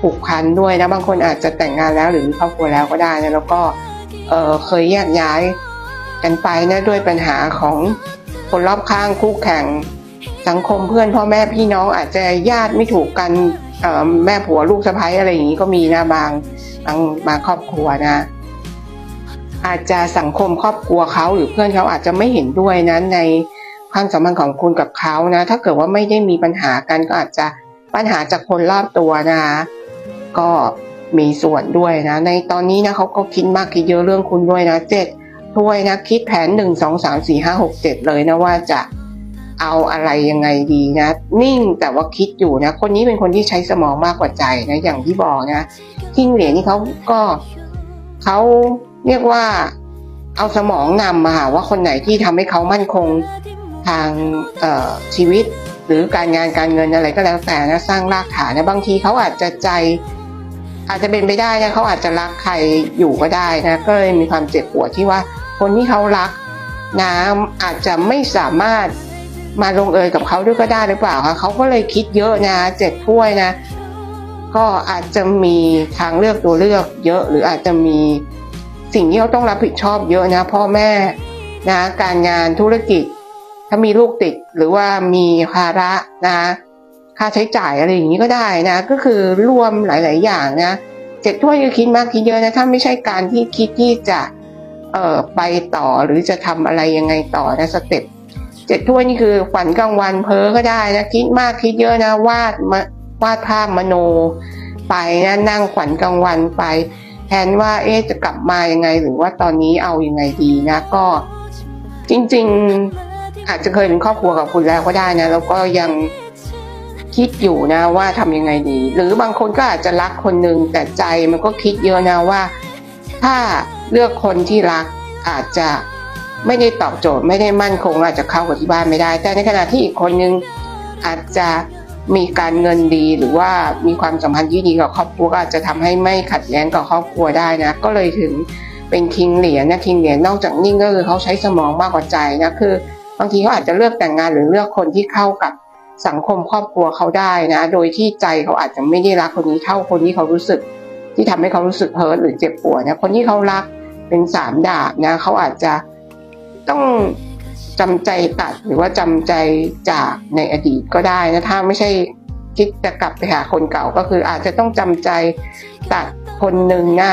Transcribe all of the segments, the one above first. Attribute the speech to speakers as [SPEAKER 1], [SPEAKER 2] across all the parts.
[SPEAKER 1] ผูกพันด้วยนะบางคนอาจจะแต่งงานแล้วหรือมีครอบครัวแล้วก็ได้นะแล้วก็เเคยแยกย้ายกันไปนะด้วยปัญหาของคนรอบข้างคู่แข่งสังคมเพื่อนพ่อแม่พี่น้องอาจจะญาติไม่ถูกกันแม่ผัวลูกสะใภ้อะไรอย่างนี้ก็มีนะบางบางบางครอบครัวนะ อาจจะสังคมครอบครัวเขาหรือเพื่อนเขาอาจจะไม่เห็นด้วยนะในความสัมพันธ์ของคุณกับเขานะ ถ้าเกิดว่าไม่ได้มีปัญหากันก็อาจจะปัญหาจากคนรอบตัวนะคะ ก็มีส่วนด้วยนะ ในตอนนี้นะเขาก็คิดมากคิดเยอะเรื่องคุณด้วยนะเจ็ดถ้วยนะคิดแผนหนึ่งสองสามสี่ห้าหกเจ็ดเลยนะว่าจะเอาอะไรยังไงดีนะ นิ่งแต่ว่าคิดอยู่นะ คนนี้เป็นคนที่ใช้สมองมากกว่าใจนะอย่างที่บอกนะทิ้งเหรียญนี่เขาก็เขาเรียกว่าเอาสมองนำมาหาว่าคนไหนที่ทำให้เขามั่นคงทางเอ่อชีวิต หรือการงานการเงินอะไรก็แล้วแต่นะสร้างรากฐานนะบางทีเขาอาจจะใจ อาจจะเป็นไปได้นะเขาอาจจะรักใครอยู่ก็ได้นะ ก็เลยมีความเจ็บปวดที่ว่าคนที่เขารักนะอาจจะไม่สามารถมาลงเอยกับเขาด้วยก็ได้หรือเปล่าคะเขาก็เลยคิดเยอะนะเจ็บถ้วยนะ ก็อาจจะมีทางเลือกตัวเลือกเยอะ หรืออาจจะมีสิ่งที่เขาต้องรับผิดชอบเยอะนะ พ่อแม่นะ การงานธุรกิจ ถ้ามีลูกติดหรือว่ามีภาระนะ ค่าใช้จ่ายอะไรอย่างนี้ก็ได้นะ ก็คือรวมหลาย ๆ อย่างนะเจ็ดถ้วยก็คิดมากคิดเยอะนะถ้าไม่ใช่การที่คิดที่จะเอ่อไปต่อหรือจะทำอะไรยังไงต่อนะสเต็ปเจ็ดถ้วยนี่คือฝันกลางวันเพ้อก็ได้นะคิดมากคิดเยอะนะวาดมาวาดภาพมโนไปนะนั่งฝันกลางวันไป แทนว่าเอ๊จะกลับมายังไงหรือว่าตอนนี้เอายังไงดีนะก็ จริง ๆ อาจจะเคยเป็นครอบครัวกับคุณแล้วก็ได้นะแล้วก็ยัง คิดอยู่นะว่าทำยังไงดี หรือบางคนก็อาจจะรักคนหนึ่งแต่ใจมันก็คิดเยอะนะว่า ถ้าเลือกคนที่รักอาจจะไม่ได้ตอบโจทย์ไม่ได้มั่นคง อาจจะเข้ากับที่บ้านไม่ได้ แต่ในขณะที่อีกคนนึงอาจจะมีการเงินดีหรือว่ามีความสัมพันธ์ที่ดีกับครอบครัวก็อาจจะทำให้ไม่ขัดแย้งกับครอบครัวได้นะ ก็เลยถึงเป็นคิงเหรียญนะคิงเหรียญนอกจากนิ่งก็คือเขาใช้สมองมากกว่าใจนะคือบางทีเขาอาจจะเลือกแต่งงานหรือเลือกคนที่เข้ากับ สังคมครอบครัวเขาได้นะ โดยที่ใจเขาอาจจะไม่ได้รักคนนี้เท่าคนที่เขารู้สึก ที่ทำให้เขารู้สึกเฮิร์ตหรือเจ็บปวดนะคนที่เขารักเป็นสามดาบนะเขาอาจจะต้องจำใจตัดหรือว่าจำใจจากในอดีตก็ได้นะถ้าไม่ใช่คิดจะกลับไปหาคนเก่าก็คืออาจจะต้องจำใจตัดคนหนึ่งนะ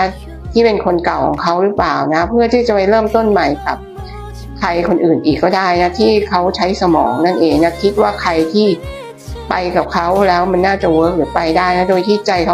[SPEAKER 1] ที่เป็นคนเก่าของเขาหรือเปล่านะ เพื่อที่จะไปเริ่มต้นใหม่กับ รคนอื่นอีกก็ได้นะที่เขาใช้สมองนั่นเองนะคิดว่าใครที่ไปกับเขาแล้วมันน่าจะเวิร์กหรือไปได้นะโดยที่ใจเขา